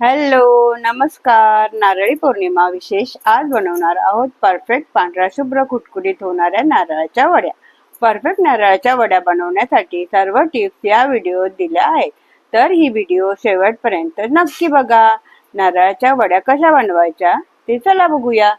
Hello नमस्कार. नारळी पौर्णिमा विशेष आज बनवणार आहोत परफेक्ट पांढरा शुभ्र कुटकुटीत होणाऱ्या नारळाच्या वड्या. परफेक्ट नारळाच्या वड्या बनवण्यासाठी सर्व टिप्स या व्हिडिओत दिल्या आहेत. तर ही व्हिडिओ शेवटपर्यंत नक्की बघा. नारळाच्या वड्या कशा बनवायच्या ते चला बघूया.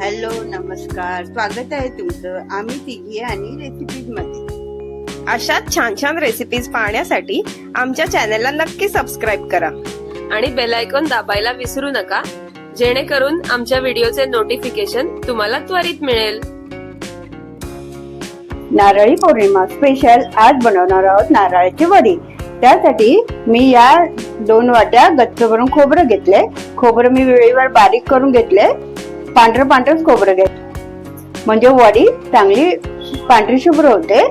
हॅलो नमस्कार. स्वागत आहे तुमचं. आम्ही तिघी आणि रेसिपीजमध्ये. अशाच छान छान रेसिपीज पाहण्यासाठी आमच्या चॅनलला नक्की सबस्क्राईब करा. आणि बेल आयकॉन दाबायला विसरू नका जेणेकरून आमच्या व्हिडिओचे नोटिफिकेशन तुम्हाला त्वरित मिळेल. नारळी पौर्णिमा स्पेशल आज बनवणार आहोत नारळाची वडी. त्यासाठी मी या दोन वाट्या गच्च भरून खोबरं घेतले खोबरं मी वेळेवर बारीक करून घेतले पांढरं पांढरंच खोबरं घेतलं म्हणजे वडी चांगली पांढरी शुभ्र होते.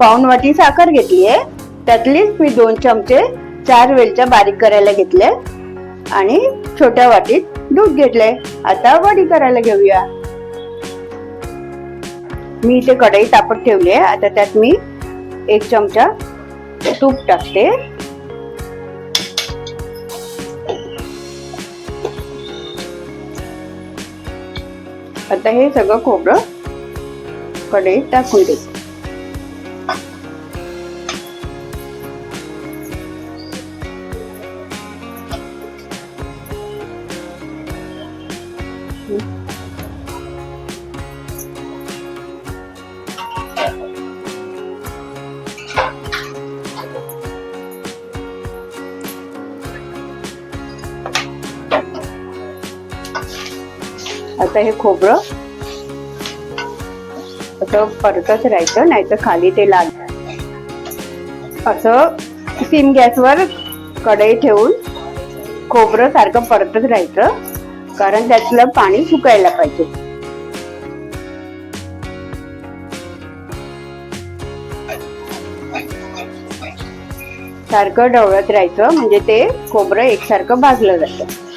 पाऊन वाटी साखर घेतली आहे त्यातलीच मी दोन चमचे चार वेलच्या बारीक करायला घेतले. आणि छोट्या वाटीत दूध घेतले. आता वडी करायला घेऊया. मी इथे कढई तापत ठेवली आहे. आता त्यात मी एक चमचा तूप टाकते. आता हे सगळं खोबरं कढईत टाकून देते. आता हे खोबरं. असं परतच राहायचं नाहीतर खाली ते लाल. असं सिम गॅसवर कढई ठेवून खोबरं सारखं परतच राहायचं कारण त्यातलं पाणी सुकायला पाहिजे. सारखं ढवळत राहायचं म्हणजे ते खोबरं एकसारखं भाजलं जातं.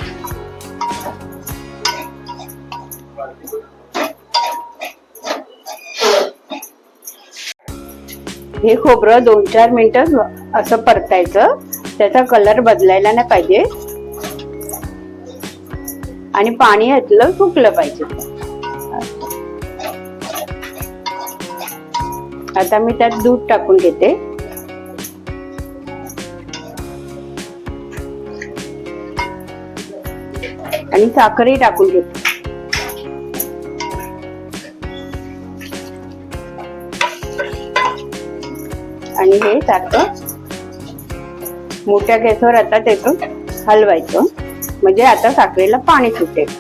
हे खोबरं दोन चार मिनटं असं परतायचं. त्याचा कलर बदलायला नाही पाहिजे. आणि पाणी यातलं सुकलं पाहिजे. आता मी त्यात दूध टाकून घेते. आणि साखरही टाकून घेते. आणि हे सारखं मोठ्या गॅसवर आता त्यातून हलवायचं. म्हणजे आता साखरेला पाणी सुटेल.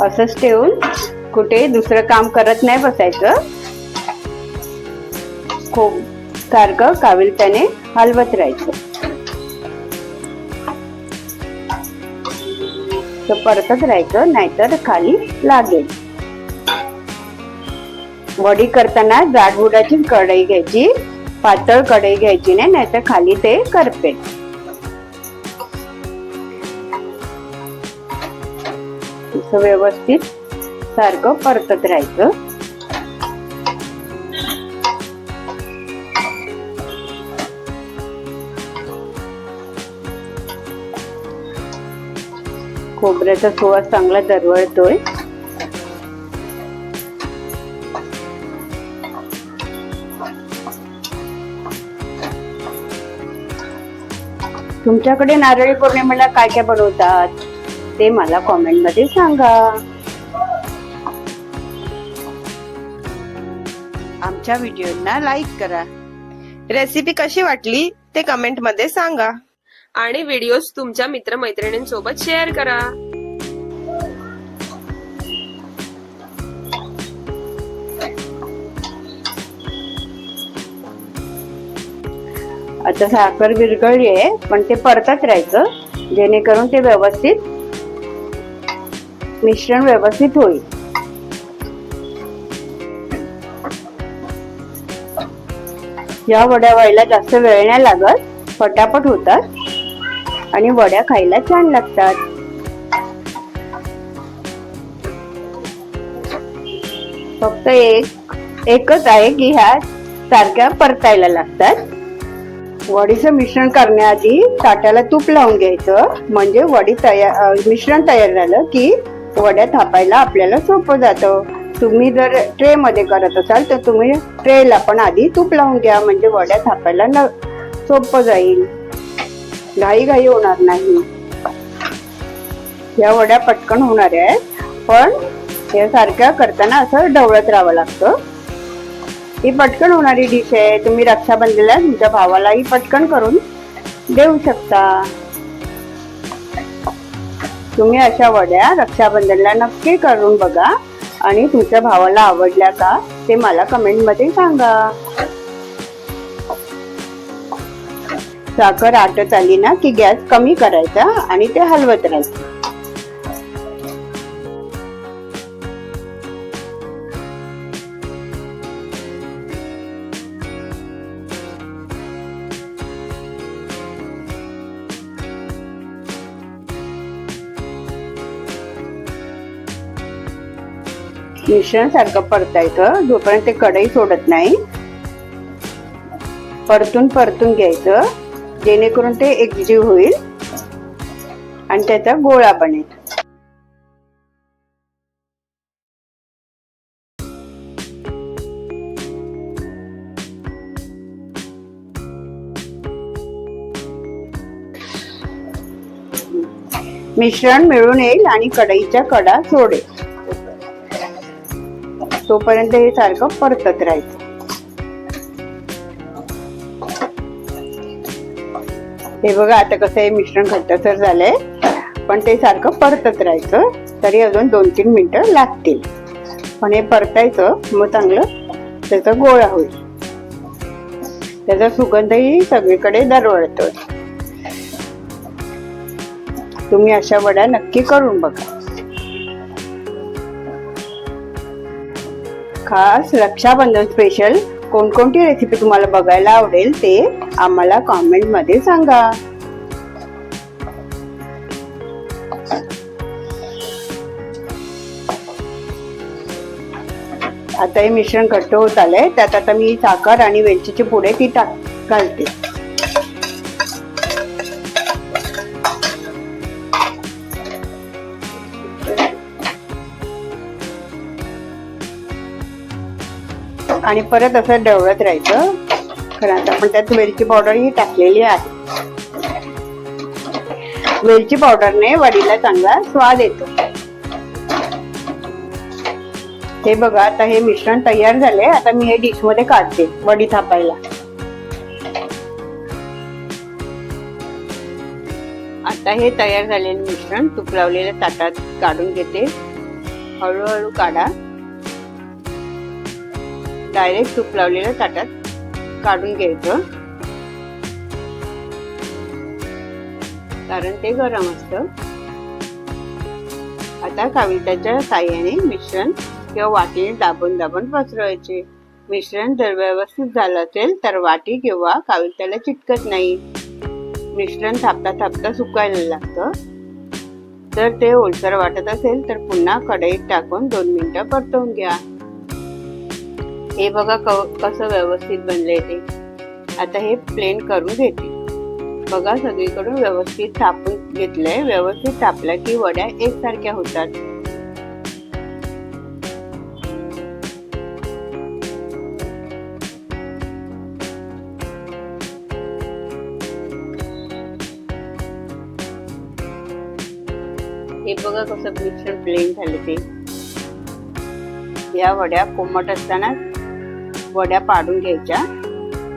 असंच ठेवून कुठे दुसरं काम करत नाही बसायचं. खूप सारखं काविलत्याने हलवत राहायचं. परतत परतच राहायचं नाहीतर खाली लागेल. वडी करताना जाडबुडाची कढई घ्यायची पातळ कढई घ्यायची नाही नाहीतर खाली ते करते व्यवस्थित सारखं परतत राहायचं. खोबऱ्याचा सुवास चांगला दरवळतोय. तुमच्याकडे नारळी पौर्णिमेला काय काय बनवतात? ते मला कॉमेंटमध्ये सांगा. आमच्या व्हिडिओना लाईक करा. रेसिपी कशी वाटली ते कमेंटमध्ये सांगा. आणि व्हिडिओज तुमच्या मित्रमैत्रिणींसोबत शेअर करा. आता साखर विरघळली आहे पण ते परतत राहायचं. जेणेकरून ते व्यवस्थित मिश्रण व्यवस्थित होईल. या वड्या व्हायला जास्त वेळ नाही लागत. पटापट होतात. आणि वड्या खायला छान लागतात. फक्त एक एकच आहे की ह्या सारख्या परतायला लागतात. वडीचं मिश्रण करण्याआधी ताटाला तूप लावून घ्यायचं. म्हणजे वडी तयार मिश्रण तयार झालं की वड्या थापायला आपल्याला सोपं जातं. तुम्ही जर ट्रे मध्ये करत असाल तर तुम्ही ट्रेला पण आधी तूप लावून घ्या. म्हणजे वड्या थापायला न सोपं जाईल. घाई घाई होणार नाही. या वड्या पटकन होणार आहेत पण या सारख्या करताना असं ढवळत राहावं लागतं. ही पटकन होणारी डिश आहे तुम्ही रक्षाबंधनला तुमच्या भावालाही पटकन करून देऊ शकता. तुम्ही अशा वड्या रक्षाबंधनला नक्की करून बघा आणि तुमच्या भावाला आवडल्या का ते मला कमेंटमध्ये सांगा. साखर आटत आली ना की गॅस कमी करायचा आणि ते हलवत राहायचं. मिश्रण सारखं परतायचं जोपर्यंत ते कढई सोडत नाही परतून परतून घ्यायचं. जेणेकरून ते एकजीव होईल आणि त्याचा गोळा बनेल मिश्रण मिळून येईल आणि कढईचा कडा सोडेल. तोपर्यंत हे सारखं परतत राहायचं. हे बघा आता कसं हे मिश्रण घट्टसर झालंय. पण ते सारखं परतत राहायचं. तरी अजून दोन तीन मिनिटं लागतील. पण हे परतायचं मग चांगलं त्याचा गोळा होईल. त्याचा सुगंधही सगळीकडे दरवळतो तुम्ही अशा वड्या नक्की करून बघा. खास रक्षाबंधन स्पेशल कोणकोणती रेसिपी तुम्हाला बघायला आवडेल ते आम्हाला कॉमेंटमध्ये सांगा. आता हे मिश्रण घट्ट होत आलंय. त्यात आता मी साखर आणि वेलचीचे पुढे ती टाक घालते. आणि परत असं डवळत राहायचं. खरं आता आपण त्यात वेलची पावडर ही टाकलेली आहे. वेलची पावडरने वडीला चांगला स्वाद येतो. हे बघा आता हे मिश्रण तयार झाले आता मी हे डिशमध्ये काढते वडी थापायला. आता हे तयार झालेले मिश्रण तूप लावलेल्या ताटात काढून घेते. हळूहळू काढा. डायरेक्ट तूप लावलेलं ताटात काढून घ्यायचं. कारण ते गरम असतं. आता काविटाच्या साह्याने मिश्रण किंवा वाटीने दाबून दाबून पसरवायचे. मिश्रण जर व्यवस्थित झालं असेल तर वाटी किंवा काविटाला चिटकत नाही. मिश्रण थापता थापता सुकायला लागतं. जर ते ओलसर वाटत असेल तर पुन्हा कढईत टाकून दोन मिनिटं परतवून घ्या. हे बघा कसं व्यवस्थित बनले ते. आता हे प्लेन करून घेते. बघा सगळीकडून व्यवस्थित थापून घेतलंय. व्यवस्थित थापलं की वड्या एकसारख्या होतात. हे बघा कसं मिश्रण प्लेन झाले ते. या वड्या कोमट असताना वड्या पाडून घ्यायच्या.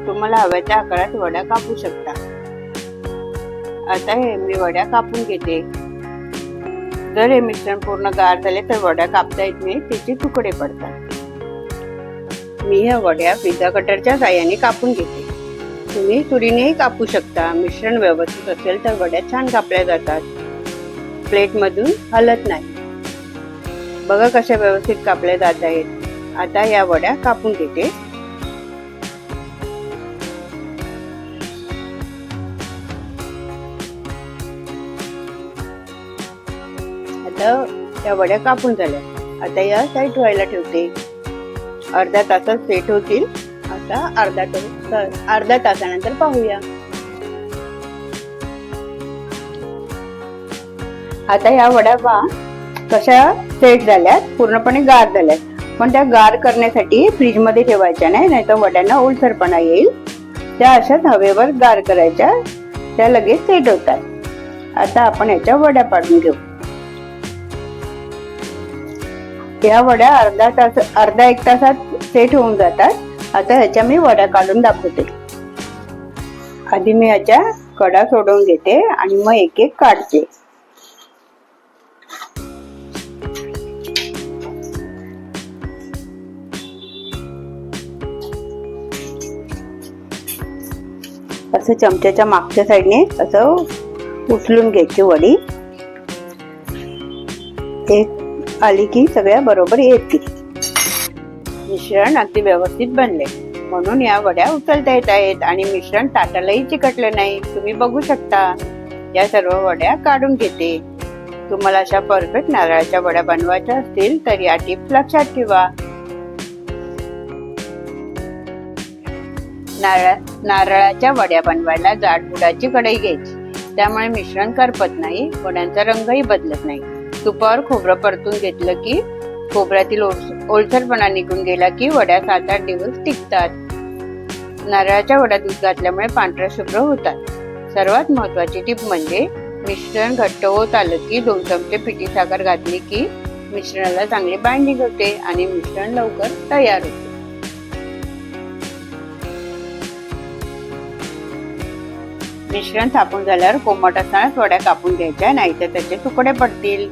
तुम्हाला हव्या त्या आकारात वड्या कापू शकता. आता हे मी वड्या कापून घेते. जर हे मिश्रण पूर्ण गार झाले तर वड्या कापता येत नाही त्याचे तुकडे पडतात. मी ह्या वड्या पिझ्झा कटरच्या साह्याने कापून घेते. तुम्ही तुरीनेही कापू शकता. मिश्रण व्यवस्थित असेल तर वड्या छान कापल्या जातात. प्लेटमधून हलत नाही. बघा कशा व्यवस्थित कापल्या जात आहेत. आता या वड्या कापून घेते. आता या वड्या कापून झाल्या. आता या साईड व्हायला ठेवते. अर्ध्या तासात सेट होतील. आता अर्धा तास अर्धा तासानंतर पाहूया. आता ह्या वड्या पहा कशा सेट झाल्यात? पूर्णपणे गार झाल्यात. पण त्या गार करण्यासाठी फ्रीजमध्ये ठेवायच्या नाही नाहीतर वड्यांना ओलसरपणा येईल. त्या अशाच हवेवर गार करायच्या त्या लगेच सेट होतात आता आपण याच्या वड्या पाडून घेऊ. या वड्या अर्धा तास अर्धा एक तासात सेट होऊन जातात. आता ह्याच्या मी वड्या काढून दाखवते. आधी मी याच्या कडा सोडवून घेते आणि मग एक एक काढते. असं चमच्याच्या मागच्या साईडने असं उचलून घ्यायची वडी. एक आली की सगळ्या बरोबर येतील. मिश्रण अगदी व्यवस्थित बनले. म्हणून या वड्या उचलता येत आहेत आणि मिश्रण ताटालाही चिकटले नाही. तुम्ही बघू शकता या सर्व वड्या काढून घेते. तुम्हाला अशा परफेक्ट नारळाच्या वड्या बनवायच्या असतील तर या टिप्स लक्षात ठेवा. नारळ नारळाच्या वड्या बनवायला जाड बुडाची कढई घ्यायची. त्यामुळे मिश्रण करपत नाही वड्यांचा रंगही बदलत नाही. तुपावर खोबरं परतून घेतलं की खोबऱ्यातील ओलसरपणा निघून गेला की वड्या सात आठ दिवस टिकतात. नारळाच्या वड्या दूध घातल्यामुळे पांढऱ्या शुभ्र होतात. सर्वात महत्वाची टीप म्हणजे मिश्रण घट्ट होत आलं की दोन चमचे पिठी साखर घातली की मिश्रणाला चांगली बाइंडिंग होते आणि मिश्रण लवकर तयार होते. मिश्रण थापून झाल्यावर कोमट असतानाच वड्या कापून घ्यायच्या नाहीतर त्याचे तुकडे पडतील.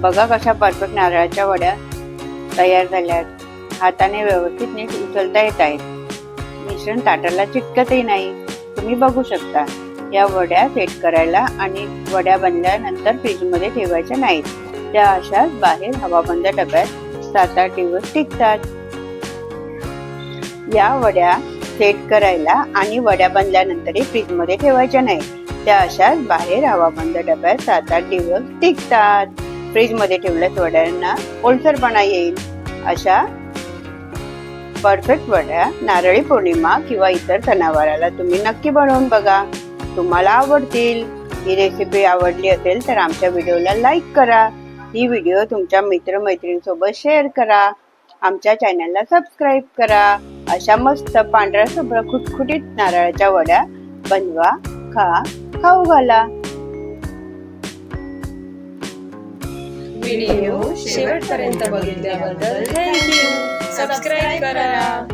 बघा कशा परफेक्ट नारळाच्या वड्या तयार झाल्यात. हाताने व्यवस्थित नीट उचलता येत आहेत. मिश्रण ताटाला चिटकतही नाही. तुम्ही बघू शकता या वड्या सेट करायला आणि वड्या बनल्यानंतर फ्रीजमध्ये ठेवायच्या नाहीत. त्या अशाच बाहेर हवाबंद डब्यात सात आठ दिवस टिकतात. या वड्या सेट करायला आणि वड्या बनल्यानंतरही फ्रीजमध्ये ठेवायच्या नाही. त्या अशा बाहेर हवाबंद डब्यात सात आठ दिवस टिकतात. फ्रीजमध्ये ठेवल्यास वड्यांना ओलसरपणा येईल. अशा परफेक्ट वड्या नारळी पौर्णिमा किंवा इतर सणावाराला तुम्ही नक्की बनवून बघा. तुम्हाला आवडतील. ही रेसिपी आवडली असेल तर आमच्या व्हिडिओला लाईक करा. ही व्हिडिओ तुमच्या मित्रमैत्रिणींसोबत शेअर करा. आमच्या चॅनलला सबस्क्राईब करा. अशा मस्त पांढऱ्या शुभ्र खुटखुटीत नारळाच्या वड्या बनवा खा खाऊ घाला. व्हिडिओ शेवटपर्यंत बघितल्याबद्दल थँक्यू सबस्क्राईब करा.